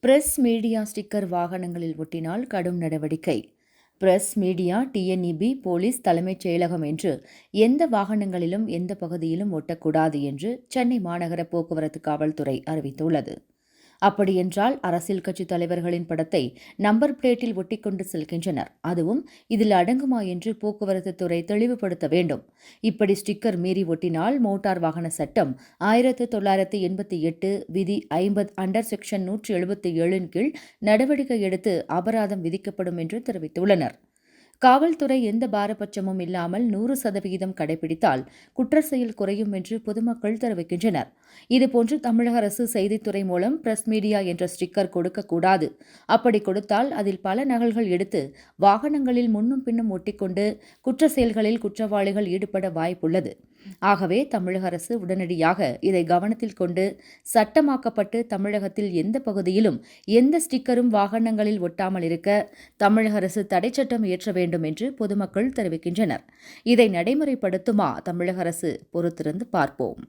Press media sticker வாகனங்களில் ஒட்டினால் கடும் நடவடிக்கை. பிரஸ் மீடியா டிஎன்இபி போலீஸ் தலைமைச் செயலகம் என்று எந்த வாகனங்களிலும் எந்த பகுதியிலும் ஒட்டக்கூடாது என்று சென்னை மாநகர போக்குவரத்து காவல்துறை அறிவித்துள்ளது. அப்படியென்றால் அரசியல் கட்சித் தலைவர்களின் படத்தை நம்பர் பிளேட்டில் ஒட்டிக்கொண்டு செல்கின்றனர். அதுவும் இதில் அடங்குமா என்று போக்குவரத்து துறை தெளிவுபடுத்த வேண்டும். இப்படி ஸ்டிக்கர் மீறி ஒட்டினால் மோட்டார் வாகன சட்டம் ஆயிரத்து தொள்ளாயிரத்து எண்பத்தி எட்டு விதி ஐம்பது அண்டர் செக்ஷன் நூற்றி எழுபத்தி ஏழின் கீழ் நடவடிக்கை எடுத்து அபராதம் விதிக்கப்படும் என்று தெரிவித்துள்ளனர். காவல்துறை எந்த பாரபட்சமும் இல்லாமல் நூறு சதவிகிதம் கடைபிடித்தால் குற்ற செயல் குறையும் என்று பொதுமக்கள் தெரிவிக்கின்றனர். இதுபோன்று தமிழக அரசு செய்தித்துறை மூலம் பிரஸ் மீடியா என்ற ஸ்டிக்கர் கொடுக்கக்கூடாது. அப்படி கொடுத்தால் அதில் பல நகல்கள் எடுத்து வாகனங்களில் முன்னும் பின்னும் ஒட்டிக்கொண்டு குற்ற செயல்களில் குற்றவாளிகள் ஈடுபட வாய்ப்புள்ளது. ஆகவே தமிழக அரசு உடனடியாக இதை கவனத்தில் கொண்டு சட்டமாக்கப்பட்டு தமிழகத்தில் எந்த பகுதியிலும் எந்த ஸ்டிக்கரும் வாகனங்களில் ஒட்டாமல் இருக்க தமிழக அரசு தடை சட்டம் இயற்ற வேண்டும் என்று பொதுமக்கள் தெரிவிக்கின்றனர். இதை நடைமுறைப்படுத்துமா தமிழக அரசு? பொறுத்திருந்து பார்ப்போம்.